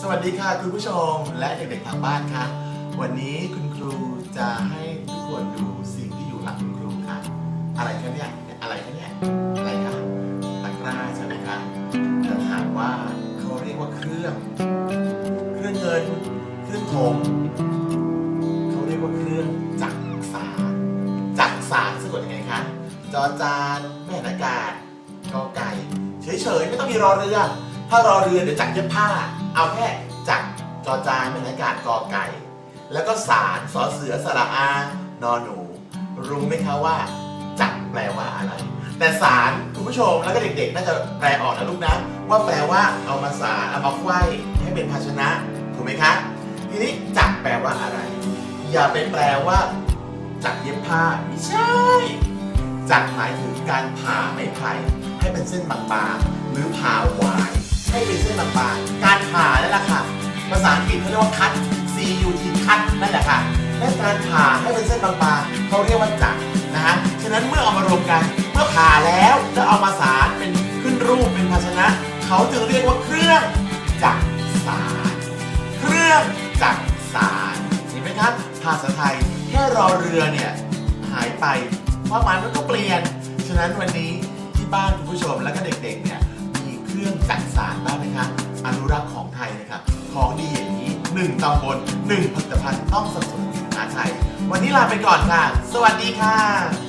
สวัสดีค่ะคุณผู้ชมและเด็กๆทางบ้านค่ะ วันนี้คุณครูจะให้ทุกคนดูสิ่งที่อยู่หลังคุณครูค่ะ อะไรคะเนี่ยอะไรคะเนี่ยอะไรคะตะกร้าใช่ไหมคะจะถามว่าเขาเรียกว่าเครื่อง เครื่องเงิน เครื่องถมเขาเรียกว่าเครื่องจักสารจักสารสะกดยังไงคะจอจานแม่นากาศกอไก่เฉยๆไม่ต้องมีรอเรือ ถ้ารอเรือเดี๋ยวจักเย็บผ้า เอาแค่จักจอจานแม่นอากาศกอไก่ แล้วก็สารสอเสือสระอานอนหนู รู้ไหมคะว่าจักแปลว่าอะไร แต่สารคุณผู้ชมแล้วก็เด็กๆ น่าจะแปลออกนะลูกนะ ว่าแปลว่าเอามาสารเอามาไขว้ให้เป็นภาชนะถูกไหมคะทีนี้จักแปลว่าอะไร อย่าไปแปลว่าจักเย็บผ้าไม่ใช่จักหมายถึงการผ่าไม้ไผ่ให้เป็นเส้นบางๆหรือผ่าหวายให้เป็นเส้นบางๆ ภาษาอังกฤษเขาเรียกว่า cut c u t cut นั่นแหละค่ะและการผ่าให้เป็นเส้นบางๆเขาเรียกว่าจักรนะฮะฉะนั้นเมื่อเอามารวมกันเมื่อผ่าแล้วจะเอามาสารเป็นขึ้นรูปเป็นภาชนะ เขาจึงเรียกว่าเครื่องจักรสารเครื่องจักรสารเห็นไหมครับภาษาไทยแค่รอเรือเนี่ยหายไปความหมายมันก็เปลี่ยน ฉะนั้นวันนี้ที่บ้านคุณผู้ชมและก็เด็กๆเนี่ยมีเครื่องจักรสารบ้าง 1 ตำบล 1 ผลิตภัณฑ์ต้องสนับสนุนสินค้าไทย วันนี้ลาไปก่อนค่ะ สวัสดีค่ะ